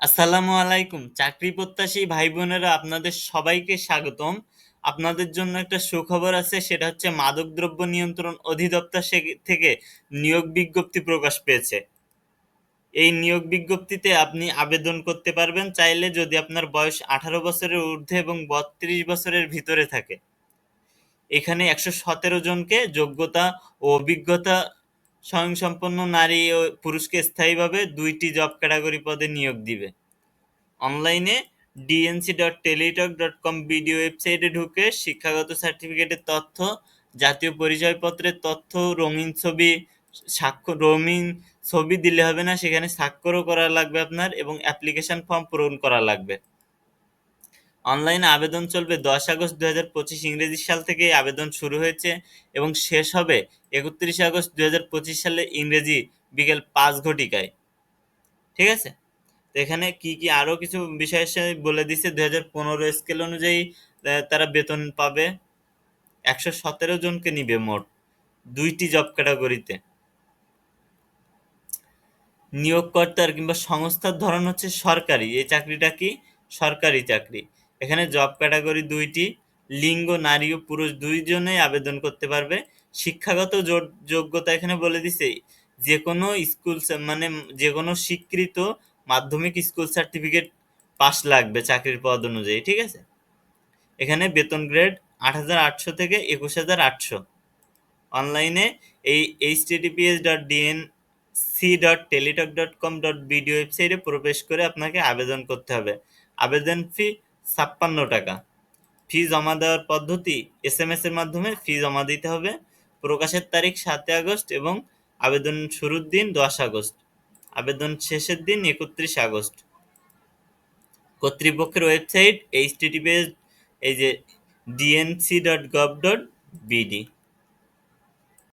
আসসালামু আলাইকুম। চাকরি প্রত্যাশী ভাই বোনেরা আপনাদের সবাইকে স্বাগতম। আপনাদের জন্য একটা সুখবর আছে, সেটা হচ্ছে মাদকদ্রব্য নিয়ন্ত্রণ অধিদপ্তর থেকে নিয়োগ বিজ্ঞপ্তি প্রকাশ পেয়েছে। এই নিয়োগ বিজ্ঞপ্তিতে আপনি আবেদন করতে পারবেন, চাইলে যদি আপনার বয়স আঠারো বছরের ঊর্ধ্বে এবং বত্রিশ বছরের ভিতরে থাকে। এখানে একশো সতেরো জনকে যোগ্যতা ও অভিজ্ঞতা স্বয়ংসম্পন্ন নারী ও পুরুষকে স্থায়ীভাবে দুইটি জব ক্যাটাগরি পদে নিয়োগ দিবে। অনলাইনে DNC dot Teletalk dot com BDO ওয়েবসাইটে ঢুকে শিক্ষাগত সার্টিফিকেটের তথ্য, জাতীয় পরিচয়পত্রের তথ্য, রঙিন ছবি, স্বাক্ষর, রঙিন ছবি দিলে হবে না, সেখানে স্বাক্ষরও করা লাগবে আপনার এবং অ্যাপ্লিকেশন ফর্ম পূরণ করা লাগবে। অনলাইনে আবেদন চলবে দশ আগস্ট দু হাজার পঁচিশ ইংরেজি সাল থেকে আবেদন শুরু হয়েছে এবং শেষ হবে একত্রিশে আগস্ট দু হাজার পঁচিশ সালে ইংরেজি বিকেল পাঁচ ঘটিকায়। ঠিক আছে? তো এখানে কি কি আরও কিছু বিষয় বলে দিচ্ছে দু হাজার পনেরো স্কেল অনুযায়ী তারা বেতন পাবে। একশো সতেরো জনকে নিবে মোট দুইটি জব ক্যাটাগরিতে। নিয়োগকর্তার কিংবা সংস্থার ধরন হচ্ছে সরকারি। এই চাকরিটা কি? সরকারি চাকরি। এখানে জব ক্যাটাগরি দুইটি, লিঙ্গ, নারী ও পুরুষ দুইজনেই আবেদন করতে পারবে। শিক্ষাগত যোগ- যোগ্যতা এখানে বলে দিছে যে কোনো স্কুল মানে যে কোনো স্বীকৃত মাধ্যমিক স্কুল সার্টিফিকেট পাস লাগবে চাকরির পদ অনুযায়ী, ঠিক আছে? এখানে বেতন গ্রেড আট হাজার আটশো থেকে একুশ হাজার আটশো। অনলাইনে এই HTTPS dot DNC dot Teletalk dot com dot BDO ওয়েবসাইটে প্রবেশ করে আপনাকে আবেদন করতে হবে। আবেদন ফি ছাপ্পান্ন টাকা। ফি জমা দেওয়ার পদ্ধতি এস এম এর মাধ্যমে ফি জমা দিতে হবে। প্রকাশের তারিখ সাতই আগস্ট এবং আবেদন শুরুর দিন দশ আগস্ট। আবেদন শেষের দিন একত্রিশ আগস্ট। কর্তৃপক্ষের ওয়েবসাইট এইচ এই যে DNC dot gov dot BD